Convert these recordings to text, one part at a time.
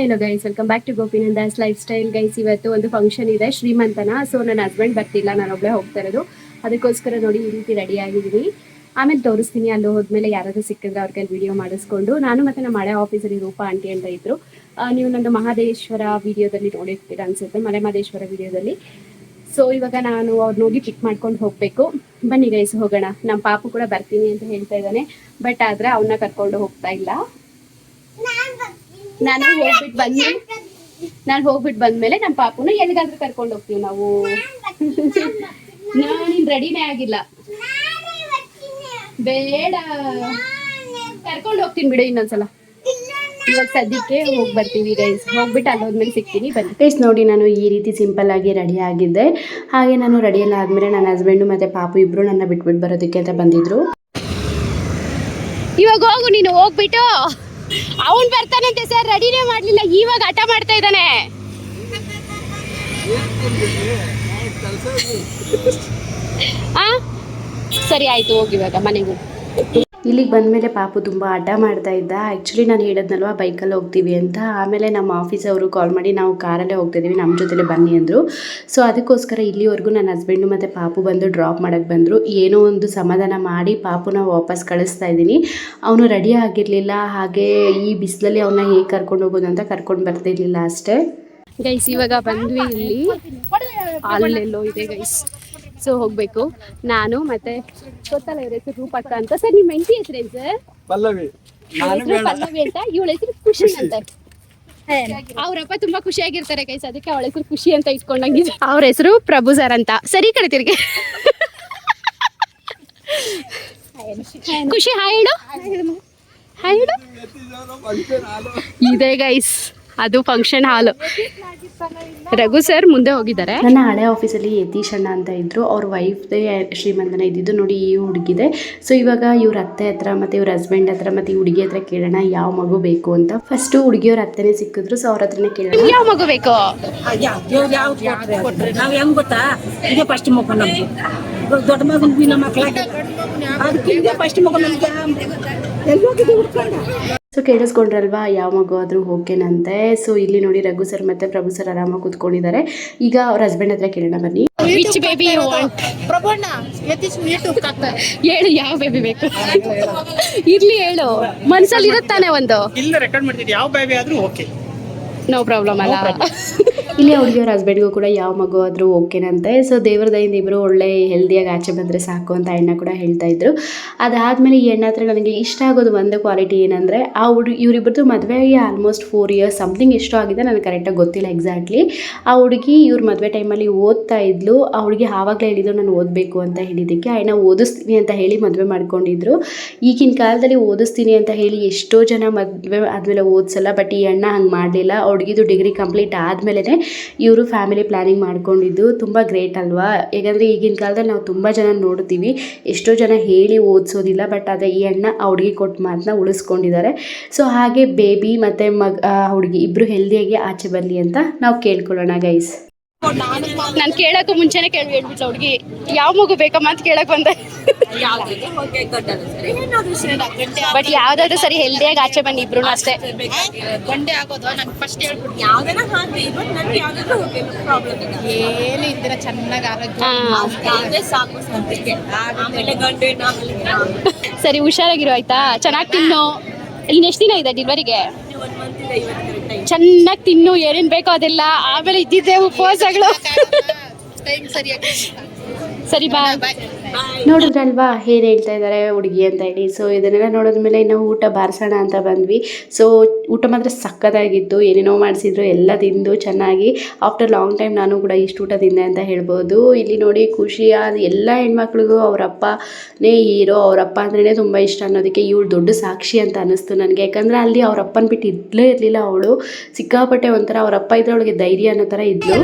Hello guys welcome back to Gopinandas lifestyle guys ಇವತ್ತು ಒಂದು function ಇದೆ, ಶ್ರೀಮಂತನ. ಸೊ ನನ್ನ ಹಸ್ಬೆಂಡ್ ಬರ್ತಿಲ್ಲ, ನಾನು ಒಬ್ಬಳೇ ಹೋಗ್ತಾ ಇರೋದು. ಅದಕ್ಕೋಸ್ಕರ ನೋಡಿ ಈ ರೀತಿ ರೆಡಿ ಆಗಿದ್ದೀನಿ. ಆಮೇಲೆ ತೋರಿಸ್ತೀನಿ, ಅಲ್ಲಿ ಹೋದ್ಮೇಲೆ ಯಾರಾದ್ರೂ ಸಿಕ್ಕಿದ್ರೆ ಅವ್ರ ಕೈಲಿ ವಿಡಿಯೋ ಮಾಡಿಸ್ಕೊಂಡು. ನಾನು ಮತ್ತೆ ನಮ್ಮ ಮಳೆ ಆಫೀಸಲ್ಲಿ ರೂಪಾ ಆಂಟಿ ಅಂತ ಇದ್ರು. ನೀವು ನನ್ನ ಮಹಾದೇಶ್ವರ ವಿಡಿಯೋದಲ್ಲಿ ನೋಡಿರ್ತೀರ ಅನ್ಸುತ್ತೆ, ಮಲೆ ಮಹದೇಶ್ವರ ವಿಡಿಯೋದಲ್ಲಿ ಸೊ ಇವಾಗ ನಾನು ಅವ್ರನ್ನ ಹೋಗಿ ಪಿಕ್ ಮಾಡ್ಕೊಂಡು ಹೋಗ್ಬೇಕು. ಬನ್ನಿ ಗೈಸ್ ಹೋಗೋಣ. ನಮ್ಮ ಪಾಪು ಕೂಡ ಬರ್ತೀನಿ ಅಂತ ಹೇಳ್ತಾ ಇದ್ದಾನೆ. ಬಟ್ ಆದ್ರೆ ಅವನ್ನ ಕರ್ಕೊಂಡು ಹೋಗ್ತಾ ಇಲ್ಲ. ನಾನು ಹೋಗ್ಬಿಟ್ಟು ಬಂದ್ಮೇಲೆ ನಾನು ಹೋಗ್ಬಿಟ್ಟು ಬಂದ್ಮೇಲೆ ನಮ್ಮ ಪಾಪುನ ಎಲ್ಲಿಗಾದ್ರೂ ಕರ್ಕೊಂಡು ಹೋಗ್ತೀವಿ ನಾವು. ನಾನು ರೆಡಿನೇ ಆಗಿಲ್ಲ. ಬೇಡ. ಕರ್ಕೊಂಡು ಹೋಗ್ತೀನಿ ಬಿಡು ಇನ್ನೊಂದ್ಸಲ. ಇವಾಗ ಸದ್ಯಕ್ಕೆ ಹೋಗಿ ಬರ್ತೀವಿ ಗೈಸ್ ಹೋಗ್ಬಿಟ್ಟು ಅಲ್ಲೋದ್ಮೇಲೆ ಸಿಗ್ತೀನಿ ಬನ್ನಿ. ಗೈಸ್ ನೋಡಿ ನಾನು ಈ ರೀತಿ ಸಿಂಪಲ್ ಆಗಿ ರೆಡಿ ಆಗಿದ್ದೆ. ಹಾಗೆ ನಾನು ರೆಡಿ ಎಲ್ಲ ಆದ್ಮೇಲೆ ನನ್ನ ಹಸ್ಬೆಂಡು ಮತ್ತೆ ಪಾಪು ಇಬ್ರು ನನ್ನ ಬಿಟ್ಬಿಟ್ಟು ಬರೋದಕ್ಕೆ ಅಂತ ಬಂದಿದ್ರು. ಇವಾಗ ಹೋಗು ನೀನು ಹೋಗ್ಬಿಟ್ಟು. ಅವನ್ ಬರ್ತಾನಂತೆ ಸರ್ ರೆಡಿನೇ ಮಾಡ್ಲಿಲ್ಲ ಇವಾಗ ಹಠ ಮಾಡ್ತಾ ಇದ್ದಾನೆ. ಆ? ಸರಿ, ಆಯ್ತು, ಹೋಗಿ ಇವಾಗ ಮನೆಗೂ ಇಲ್ಲಿಗೆ ಬಂದಮೇಲೆ ಪಾಪು ತುಂಬ ಹಠ ಮಾಡ್ತಾ ಇದ್ದ. ಆ್ಯಕ್ಚುಲಿ ನಾನು ಹೇಳಿದ್ನಲ್ವ, ಬೈಕಲ್ಲಿ ಹೋಗ್ತೀವಿ ಅಂತ. ಆಮೇಲೆ ನಮ್ಮ ಆಫೀಸ್ ಅವರು ಕಾಲ್ ಮಾಡಿ ನಾವು ಕಾರಲ್ಲೇ ಹೋಗ್ತಿದ್ದೀವಿ ನಮ್ಮ ಜೊತೆಲೇ ಬನ್ನಿ ಅಂದರು. ಸೊ ಅದಕ್ಕೋಸ್ಕರ ಇಲ್ಲಿವರೆಗೂ ನನ್ನ ಹಸ್ಬೆಂಡು ಮತ್ತು ಪಾಪು ಬಂದು ಡ್ರಾಪ್ ಮಾಡೋಕ್ಕೆ ಬಂದರು. ಏನೋ ಒಂದು ಸಮಾಧಾನ ಮಾಡಿ ಪಾಪುನ ವಾಪಸ್ ಕಳಿಸ್ತಾ ಇದ್ದೀನಿ. ಅವನು ರೆಡಿ ಆಗಿರಲಿಲ್ಲ, ಹಾಗೆ ಈ ಬಿಸಿಲಲ್ಲಿ ಅವನ್ನ ಹೇಗೆ ಕರ್ಕೊಂಡು ಹೋಗೋದು ಅಂತ ಕರ್ಕೊಂಡು ಬರ್ತಿರ್ಲಿಲ್ಲ ಅಷ್ಟೇ. ಗೈಸ್ ಇವಾಗ ಬಂದ್ವಿ ಇಲ್ಲಿ. ಅಲ್ಲೆಲ್ಲೋ ಇದೆ ಗೈಸ್ ಸೊ ಹೋಗ್ಬೇಕು. ನಾನು ಮತ್ತೆ ಗೊತ್ತಲ್ಲ ಇವ್ರ ಹೆಸರು ರೂಪಕ್ಕ ಅಂತ. ಸರ್ ನಿಮ್ಮ ಹೆಂಡತಿ ಹೆಸರು ಸರ್? ಪಲ್ಲವಿ. ಪಲ್ಲವಿ ಅಂತ ಇವಳ ಹೆಸರು ಖುಷಿ ಅಂತ. ಅವ್ರಪ್ಪ ತುಂಬಾ ಖುಷಿಯಾಗಿರ್ತಾರೆ ಗೈಸ್ ಅದಕ್ಕೆ ಅವಳ ಹೆಸರು ಖುಷಿ ಅಂತ ಇಟ್ಕೊಂಡಂಗಿದೆ. ಅವ್ರ ಹೆಸರು ಪ್ರಭು ಸರ್ ಅಂತ. ಸರಿ ಕಡೆ ತಿರ್ಗಿ. ಖುಷಿ ಹಾಯ್ ಹೇಳು. ಹಾಯ್ ಹೇಳು. ಇದೆ ಗೈಸ್ ಅದು ಫಂಕ್ಷನ್ ಹಾಲು ರಘು ಸರ್ ಮುಂದೆ ಹೋಗಿದ್ದಾರೆ. ನನ್ನ ಹಳೆ ಆಫೀಸಲ್ಲಿ ಯತೀಶ್ ಅಣ್ಣ ಅಂತ ಇದ್ರು. ಅವ್ರ ವೈಫ್ ಶ್ರೀಮಂತನ ಇದ್ದಿದ್ದು. ನೋಡಿ ಈ ಹುಡುಗಿದೆ. ಸೊ ಇವಾಗ ಇವ್ರ ಅತ್ತೆ ಹತ್ರ ಮತ್ತೆ ಇವ್ರ ಹಸ್ಬೆಂಡ್ ಹತ್ರ ಮತ್ತೆ ಈ ಹುಡುಗಿ ಹತ್ರ ಕೇಳೋಣ ಯಾವ ಮಗು ಬೇಕು ಅಂತ. ಫಸ್ಟ್ ಹುಡುಗಿಯವ್ರ ಅತ್ತೆನೇ ಸಿಕ್ಕಿದ್ರು. ಸೊ ಅವ್ರ ಹತ್ರನೇ ಕೇಳೋಣ. ಯಾವ ಮಗು ಬೇಕು? ನಾವ್ ಹೆಂಗ್ ಗೊತ್ತಾ? ಇದೇ ಫಸ್ಟ್ ಮಗು ನಮ್ಗೆ ದೊಡ್ಡ ಮಗನ್ ಬಿ ನಮ್ಮ ಮಕ್ಳಾಗಿ ಅದಕ್ಕೆ ಇದೇ ಫಸ್ಟ್ ಮಗು ನಮ್ಗೆ ಎಲ್ಲೋಗಿದ್ದು ಹುಡ್ಕೊಂಡ. ಸೊ ಕೇಳಿಸ್ಕೊಂಡ್ರಲ್ವಾ? ಯಾವ ಮಗು ಆದರೂ ಓಕೆನಂತೆ ಸೊ ಇಲ್ಲಿ ನೋಡಿ ರಘು ಸರ್ ಮತ್ತೆ ಪ್ರಭು ಸರ್ ಆರಾಮಾಗಿ ಕೂತ್ಕೊಂಡಿದ್ದಾರೆ. ಈಗ ಅವ್ರ ಹಸ್ಬೆಂಡ್ ಹತ್ರ ಕೇಳೋಣ ಬನ್ನಿ. ವಿಚ್ ಬೇಬಿ ಯು ವಾಂಟ್ ಪ್ರಭಣ್ಣ ಯತೀಶ್ ನೀಟು ಹೇಳು ಯಾವ ಬೇಬಿ ಬೇಕು? ಇರ್ಲಿ ಹೇಳು. ಮನ್ಸಲ್ಲಿ ಇರುತ್ತಾನೆ ಒಂದು. ಇಲ್ಲ ರೆಕಾರ್ಡ್ ಮಾಡ್ತಿದ್ದೆ. ಯಾವ ಬೇಬಿ ಆದ್ರೂ ಓಕೆ ನೋ ಪ್ರಾಬ್ಲಮ್ ಅಲ್ಲ. ಇಲ್ಲಿ ಹುಡುಗಿಯವ್ರ ಹಸ್ಬೆಂಡ್ಗೂ ಕೂಡ ಯಾವ ಮಗು ಆದರೂ ಓಕೆನಂತೆ ಸೊ ದೇವ್ರ ದಯಿಂದ ಇಬ್ಬರು ಒಳ್ಳೆ ಹೆಲ್ದಿಯಾಗಿ ಆಚೆ ಬಂದರೆ ಸಾಕು ಅಂತ ಅಣ್ಣ ಕೂಡ ಹೇಳ್ತಾ ಇದ್ರು. ಅದಾದಮೇಲೆ ಈ ಅಣ್ಣ ಹತ್ರ ನನಗೆ ಇಷ್ಟ ಆಗೋದು ಒಂದು ಕ್ವಾಲಿಟಿ ಏನಂದರೆ, ಆ ಹುಡುಗಿ ಇವರಿಬ್ಬರದು ಮದುವೆಗೆ ಆಲ್ಮೋಸ್ಟ್ ಫೋರ್ ಇಯರ್ಸ್ ಸಮಥಿಂಗ್ ಎಷ್ಟು ಆಗಿದೆ, ನನಗೆ ಕರೆಕ್ಟಾಗಿ ಗೊತ್ತಿಲ್ಲ ಎಕ್ಸಾಕ್ಟ್ಲಿ ಆ ಹುಡುಗಿ ಇವ್ರ ಮದುವೆ ಟೈಮಲ್ಲಿ ಓದ್ತಾ ಇದ್ಲು. ಆ ಹುಡುಗಿ ಆವಾಗಲೇ ಹೇಳಿದ್ರು ನಾನು ಓದಬೇಕು ಅಂತ ಹೇಳಿದ್ದಕ್ಕೆ. ಅಣ್ಣ ಓದಿಸ್ತೀನಿ ಅಂತ ಹೇಳಿ ಮದುವೆ ಮಾಡ್ಕೊಂಡಿದ್ರು. ಈಗಿನ ಕಾಲದಲ್ಲಿ ಓದಿಸ್ತೀನಿ ಅಂತ ಹೇಳಿ ಎಷ್ಟೋ ಜನ ಮದುವೆ ಆದಮೇಲೆ ಓದಿಸಲ್ಲ ಬಟ್ ಈ ಅಣ್ಣ ಹಂಗೆ ಮಾಡಲಿಲ್ಲ. ಹುಡುಗಿದು ಡಿಗ್ರಿ ಕಂಪ್ಲೀಟ್ ಆದಮೇಲೆ ಇವರು ಫ್ಯಾಮಿಲಿ ಪ್ಲಾನಿಂಗ್ ಮಾಡ್ಕೊಂಡಿದ್ದು ತುಂಬ ಗ್ರೇಟ್ ಅಲ್ವಾ? ಯಾಕಂದರೆ ಈಗಿನ ಕಾಲದಲ್ಲಿ ನಾವು ತುಂಬ ಜನ ನೋಡ್ತೀವಿ, ಎಷ್ಟೋ ಜನ ಹೇಳಿ ಓದಿಸೋದಿಲ್ಲ ಬಟ್ ಆದರೆ ಈ ಅಣ್ಣ ಆ ಹುಡುಗಿ ಕೊಟ್ಟು ಮಾತನ್ನ ಉಳಿಸ್ಕೊಂಡಿದ್ದಾರೆ. ಸೊ ಹಾಗೆ ಬೇಬಿ ಮತ್ತು ಮಗ ಹುಡುಗಿ ಇಬ್ಬರು ಹೆಲ್ದಿಯಾಗಿ ಆಚೆ ಬರಲಿ ಅಂತ ನಾವು ಕೇಳ್ಕೊಳ್ಳೋಣ ಗೈಸ್ ನಾನು ಕೇಳಕ್ಕೂ ಮುಂಚೆನೆ ಕೇಳಿ ಹೇಳ್ಬಿಟ್ಲ ಹುಡುಗಿ. ಯಾವ ಮಗು ಬೇಕಮ್ಮ ಅಂತ ಕೇಳಕ್ ಬಂದೆ. ಬಟ್ ಯಾವ್ದಾದ್ರು ಸರಿ ಹೆಲ್ದಿಯಾಗಿ ಆಚೆ ಬನ್ನಿ ಇಬ್ರು ಅಷ್ಟೇ. ಗಂಡೆ ಆಗೋದು ನಂಗೆ ಫಸ್ಟ್ ಹೇಳ್ಬಿಟ್ಟು ನನ್ಗೆ ಯಾವ್ದಾದ್ರು ಪ್ರಾಬ್ಲಮ್ ಏನು ಇದ್ದೀರ ಚೆನ್ನಾಗಿ ಆರೋಗ್ಯ. ಸಾಕು ಆಮೇಲೆ ಗಂಡು ಸರಿ ಹುಷಾರಾಗಿರೋ ಆಯ್ತಾ? ಚೆನ್ನಾಗಿ ತಿನ್ನು. ಇನ್ನೆಷ್ಟು ದಿನ ಇದೆ ಡಿಲ್ವರಿಗೆ ಚೆನ್ನಾಗಿ ತಿನ್ನು ಏನೇನ್ ಬೇಕೋ ಅದೆಲ್ಲ. ಆಮೇಲೆ ಇದ್ದಿದ್ದೆ ಉಪವಾಸಗಳು. ಸರಿ ಬಾಯ್ ನೋಡಿದ್ರಲ್ವಾ? ಏನ್ ಹೇಳ್ತಾ ಇದ್ದಾರೆ ಹುಡುಗಿ ಅಂತ ಹೇಳಿ. ಸೊ ಇದನ್ನೆಲ್ಲ ನೋಡಿದ್ಮೇಲೆ ನಾವು ಊಟ ಬಾರಿಸೋಣ ಅಂತ ಬಂದ್ವಿ. ಸೊ ಊಟ ಮಾತ್ರ ಸಕ್ಕತ್ತಾಗಿತ್ತು ಏನೇನೋ ಮಾಡಿಸಿದ್ರು ಎಲ್ಲ ತಿಂದು ಚೆನ್ನಾಗಿ. ಆಫ್ಟರ್ ಲಾಂಗ್ ಟೈಮ್ ನಾನು ಕೂಡ ಇಷ್ಟು ಊಟ ತಿಂದೆ ಅಂತ ಹೇಳ್ಬೋದು. ಇಲ್ಲಿ ನೋಡಿ ಖುಷಿಯಾದ ಎಲ್ಲ ಹೆಣ್ಮಕ್ಳಿಗೂ ಅವರಪ್ಪನೇ ಅಪ್ಪನೇ ಹೀರೋ ಅವರಪ್ಪ ಅಪ್ಪ ಅಂದ್ರೇ ತುಂಬ ಇಷ್ಟ ಅನ್ನೋದಕ್ಕೆ ಇವಳು ದೊಡ್ಡ ಸಾಕ್ಷಿ ಅಂತ ಅನ್ನಿಸ್ತು ನನಗೆ. ಯಾಕಂದರೆ ಅಲ್ಲಿ ಅವ್ರ ಅಪ್ಪನ ಬಿಟ್ಟು ಇದ್ಲೇ ಇರಲಿಲ್ಲ ಅವಳು. ಸಿಕ್ಕಾಪಟ್ಟೆ ಒಂಥರ ಅವರಪ್ಪ ಅಪ್ಪ ಇದ್ರೆ ಅವಳಿಗೆ ಧೈರ್ಯ ಅನ್ನೋ ಥರ ಇದ್ಲು.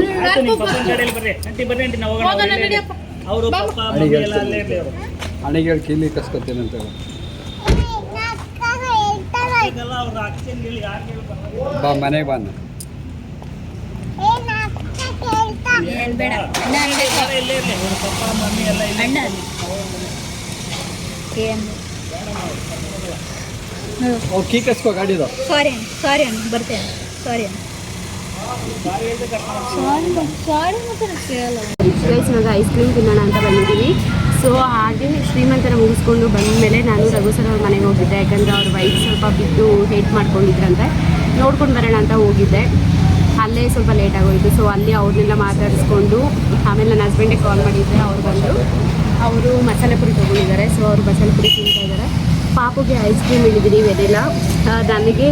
ಅವರು ಪಾಪ ಮಮ್ಮಿ ಎಲ್ಲ ಅಲ್ಲೇ ಇರ್ಲಿ ಅವರು ಹೇಳಿ ಕೀಲಿ ಕಸ್ಕೊತೀನಿ ಅಂತ ಹೇಳು. ಇದೆಲ್ಲ ಅವ್ರ ಅಕ್ಷನ್ ಹೇಳಿ ಯಾರು ಹೇಳಿ ಬಾ ಮನೆಗೆ ಬಂದ ಎಲ್ಲ ಇಲ್ಲೇ ಇರ್ಲಿ ಅವ್ರ ಪಪ್ಪ ಮಮ್ಮಿ ಎಲ್ಲ ಇಲ್ಲೇ ಅವ್ರು ಕೀ ಕಸ್ಕೋ ಗಾಡಿದು. ಸಾರಿ ಸಾರಿ ಅಣ್ಣ ಬರ್ತೇನೆ ಸಾರಿ ಕೇಳಲ್ಲ ಗೈಸ್ ಇವಾಗ ಐಸ್ ಕ್ರೀಮ್ ತಿನ್ನೋಣ ಅಂತ ಬಂದಿದ್ದೀವಿ ಸೊ ಹಾಗೆ ಶ್ರೀಮಂತನ ಮುಗಿಸ್ಕೊಂಡು ಬಂದ ಮೇಲೆ ನಾನು ರಘು ಸರ್ ಅವ್ರ ಮನೆಗೆ ಹೋಗಿದ್ದೆ. ಯಾಕಂದರೆ ಅವ್ರ ವೈಫ್ ಸ್ವಲ್ಪ ಬಿದ್ದು ಹೇಟ್ ಮಾಡ್ಕೊಂಡಿದ್ರಂತೆ. ನೋಡ್ಕೊಂಡು ಬರೋಣ ಅಂತ ಹೋಗಿದ್ದೆ. ಅಲ್ಲೇ ಸ್ವಲ್ಪ ಲೇಟ್ ಆಗೋಯಿತು. ಸೊ ಅಲ್ಲಿ ಅವ್ರನ್ನೆಲ್ಲ ಮಾತಾಡಿಸ್ಕೊಂಡು ಆಮೇಲೆ ನನ್ನ ಹಸ್ಬೆಂಡಿಗೆ ಕಾಲ್ ಮಾಡಿದ್ದೆ ಅವ್ರು ಬಂದು ಅವರು ಮಸಾಲೆ ಪುರಿ ತೊಗೊಂಡಿದ್ದಾರೆ. ಸೊ ಅವರು ಮಸಾಲೆ ಪುರಿ ತಿಂತಾ ಇದ್ದಾರೆ. ಪಾಪುಗೆ ಐಸ್ ಕ್ರೀಮ್ ಹೇಳಿದ್ದೀನಿ ವೆನಿಲ್ಲ ನನಗೆ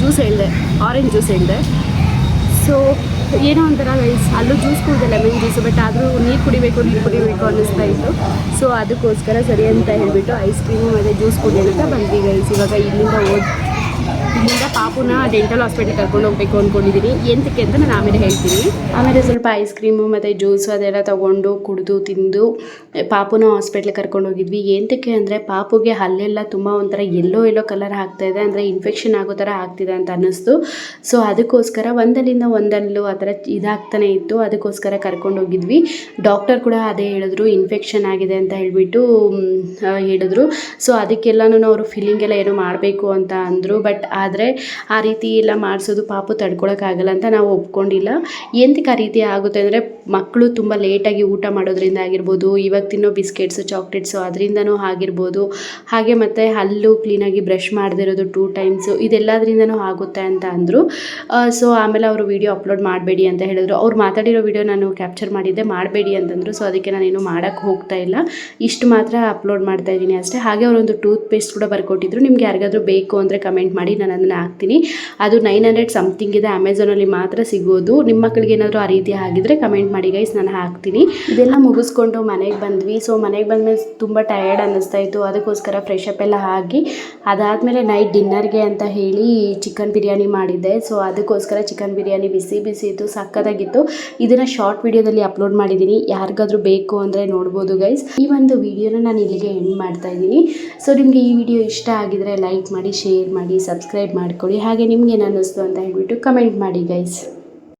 ಜ್ಯೂಸ್ ಹೇಳಿದೆ ಆರೆಂಜ್ ಜ್ಯೂಸ್ ಹೇಳಿದೆ. ಸೊ ಏನೋ ಒಂಥರ ಗೈಸ್ ಅಲ್ಲೂ ಜ್ಯೂಸ್ ಕುಡಿದೆ ಲೆಮನ್ ಜ್ಯೂಸು ಬಟ್ ಆದರೂ ನೀರು ಕುಡಿಬೇಕು ನೀರು ಕುಡಿಬೇಕು ಅನ್ನಿಸ್ತಾ ಇತ್ತು. ಸೊ ಅದಕ್ಕೋಸ್ಕರ ಸರಿ ಅಂತ ಹೇಳಿಬಿಟ್ಟು ಐಸ್ ಕ್ರೀಮು ಮತ್ತು ಜ್ಯೂಸ್ ಕುಡಿಯೋಣ ಅಂತ ಬಂದ್ವಿ ಗೈಸ್ ಇವಾಗ ಇಲ್ಲಿಂದ ಹೋದ್ ಇಲ್ಲಿಂದ ಪಾಪುನ ಡೆಂಟಲ್ ಹಾಸ್ಪಿಟಲ್ ಕರ್ಕೊಂಡು ಹೋಗ್ಬೇಕು ಅಂದ್ಕೊಂಡಿದ್ದೀನಿ ಎಂತಕ್ಕೆ ಅಂತ ನಾನು ಆಮೇಲೆ ಹೇಳ್ತೀನಿ. ಆಮೇಲೆ ಸ್ವಲ್ಪ ಐಸ್ ಕ್ರೀಮು ಮತ್ತು ಜ್ಯೂಸು ಅದೆಲ್ಲ ತೊಗೊಂಡು ಕುಡಿದು ತಿಂದು, ಪಾಪುನ ಹಾಸ್ಪಿಟ್ಲಿಗೆ ಕರ್ಕೊಂಡು ಹೋಗಿದ್ವಿ. ಎಂತಕ್ಕೆ ಅಂದರೆ ಪಾಪುಗೆ ಹಲ್ಲೆಲ್ಲ ತುಂಬ ಒಂಥರ ಎಲ್ಲೋ ಎಲ್ಲೋ ಕಲರ್ ಆಗ್ತಾ ಇದೆ. ಅಂದರೆ ಇನ್ಫೆಕ್ಷನ್ ಆಗೋ ಥರ ಆಗ್ತಿದೆ ಅಂತ ಅನ್ನಿಸ್ತು. ಸೊ ಅದಕ್ಕೋಸ್ಕರ ಒಂದಲ್ಲಿಂದ ಒಂದಲ್ಲೂ ಆ ಥರ ಇದಾಗ್ತಾನೆ ಇತ್ತು. ಅದಕ್ಕೋಸ್ಕರ ಕರ್ಕೊಂಡು ಹೋಗಿದ್ವಿ. ಡಾಕ್ಟರ್ ಕೂಡ ಅದೇ ಹೇಳಿದ್ರು ಇನ್ಫೆಕ್ಷನ್ ಆಗಿದೆ ಅಂತ ಹೇಳಿಬಿಟ್ಟು ಹೇಳಿದ್ರು. ಸೊ ಅದಕ್ಕೆಲ್ಲನೂ ಅವರು ಫಿಲ್ಲಿಂಗ್ ಎಲ್ಲ ಏನೋ ಮಾಡಬೇಕು ಅಂತ ಅಂದರು. ಬಟ್ ಆದರೆ ಆ ರೀತಿ ಎಲ್ಲ ಮಾಡಿಸೋದು ಪಾಪು ತಡ್ಕೊಳಕ್ಕಾಗಲ್ಲ ಅಂತ ನಾವು ಒಪ್ಕೊಂಡಿಲ್ಲ. ಎಂತಕ್ಕೆ ಆ ರೀತಿ ಆಗುತ್ತೆ ಅಂದರೆ ಮಕ್ಕಳು ತುಂಬ ಲೇಟಾಗಿ ಊಟ ಮಾಡೋದ್ರಿಂದ ಆಗಿರ್ಬೋದು, ಇವಾಗ ತಿನ್ನೋ ಬಿಸ್ಕೆಟ್ಸು ಚಾಕ್ಲೇಟ್ಸು ಅದರಿಂದನೂ ಆಗಿರ್ಬೋದು, ಹಾಗೆ ಮತ್ತು ಹಲ್ಲು ಕ್ಲೀನಾಗಿ ಬ್ರಷ್ ಮಾಡದಿರೋದು ಟೂ ಟೈಮ್ಸು ಇದೆಲ್ಲದರಿಂದನೂ ಆಗುತ್ತೆ ಅಂತ ಅಂದರು. ಸೊ ಆಮೇಲೆ ಅವರು ವಿಡಿಯೋ ಅಪ್ಲೋಡ್ ಮಾಡಬೇಡಿ ಅಂತ ಹೇಳಿದ್ರು. ಅವ್ರು ಮಾತಾಡಿರೋ ವೀಡಿಯೋ ನಾನು ಕ್ಯಾಪ್ಚರ್ ಮಾಡಿದ್ದೆ, ಮಾಡಬೇಡಿ ಅಂತಂದರು. ಸೊ ಅದಕ್ಕೆ ನಾನೇನು ಮಾಡೋಕ್ಕೆ ಹೋಗ್ತಾ ಇಲ್ಲ. ಇಷ್ಟು ಮಾತ್ರ ಅಪ್ಲೋಡ್ ಮಾಡ್ತಾ ಇದ್ದೀನಿ ಅಷ್ಟೇ. ಹಾಗೆ ಅವರೊಂದು ಟೂತ್ ಪೇಸ್ಟ್ ಕೂಡ ಬರ್ಕೊಟ್ಟಿದ್ರು. ನಿಮ್ಗೆ ಯಾರಿಗಾದ್ರೂ ಬೇಕು ಅಂದರೆ ಕಮೆಂಟ್ ಮಾಡಿ ನಾನು ಅದನ್ನು ಹಾಕ್ತೀನಿ. ಅದು ನೈನ್ ಹಂಡ್ರೆಡ್ ಸಮಥಿಂಗ್ ಇದೆ ಅಮೆಝಾನಲ್ಲಿ ಮಾತ್ರ ಸಿಗೋದು. ನಿಮ್ಮ ಮಕ್ಕಳಿಗೆ ಏನಾದರೂ ಆ ರೀತಿ ಆಗಿದ್ರೆ ಕಮೆಂಟ್ ಮಾಡಿ ಗೈಸ್ ನಾನು ಹಾಕ್ತೀನಿ. ಇದೆಲ್ಲ ಮುಗಿಸ್ಕೊಂಡು ಮನೆಗೆ ಬಂದ್ವಿ. ಸೊ ಮನೆಗೆ ಬಂದಮೇಲೆ ತುಂಬ ಟಯರ್ಡ್ ಅನ್ನಿಸ್ತಾ ಇತ್ತು. ಅದಕ್ಕೋಸ್ಕರ ಫ್ರೆಶ್ ಅಪ್ ಎಲ್ಲ ಆಗಿ ಅದಾದಮೇಲೆ ನೈಟ್ ಡಿನ್ನರ್ಗೆ ಅಂತ ಹೇಳಿ ಚಿಕನ್ ಬಿರಿಯಾನಿ ಮಾಡಿದ್ದೆ. ಸೊ ಅದಕ್ಕೋಸ್ಕರ ಚಿಕನ್ ಬಿರಿಯಾನಿ ಬಿಸಿ ಬಿಸಿ ಇತ್ತು ಸಕ್ಕತ್ತಾಗಿತ್ತು. ಇದನ್ನು ಶಾರ್ಟ್ ವಿಡಿಯೋದಲ್ಲಿ ಅಪ್ಲೋಡ್ ಮಾಡಿದ್ದೀನಿ ಯಾರಿಗಾದ್ರೂ ಬೇಕು ಅಂದರೆ ನೋಡ್ಬೋದು ಗೈಸ್ ಈ ಒಂದು ವಿಡಿಯೋನ ನಾನು ಇಲ್ಲಿಗೆ ಎಂಡ್ ಮಾಡ್ತಾ ಇದ್ದೀನಿ. ಸೊ ನಿಮಗೆ ಈ ವಿಡಿಯೋ ಇಷ್ಟ ಆಗಿದ್ರೆ ಲೈಕ್ ಮಾಡಿ ಶೇರ್ ಮಾಡಿ ಸಬ್ಸ್ಕ್ರೈಬ್ ಮಾಡ್ಕೊಳ್ಳಿ. ಹಾಗೆ ನಿಮ್ಗೆ ಏನು ಅನ್ನಿಸ್ತು ಅಂತ ಹೇಳ್ಬಿಟ್ಟು ಕಮೆಂಟ್ ಮಾಡಿ ಗೈಸ್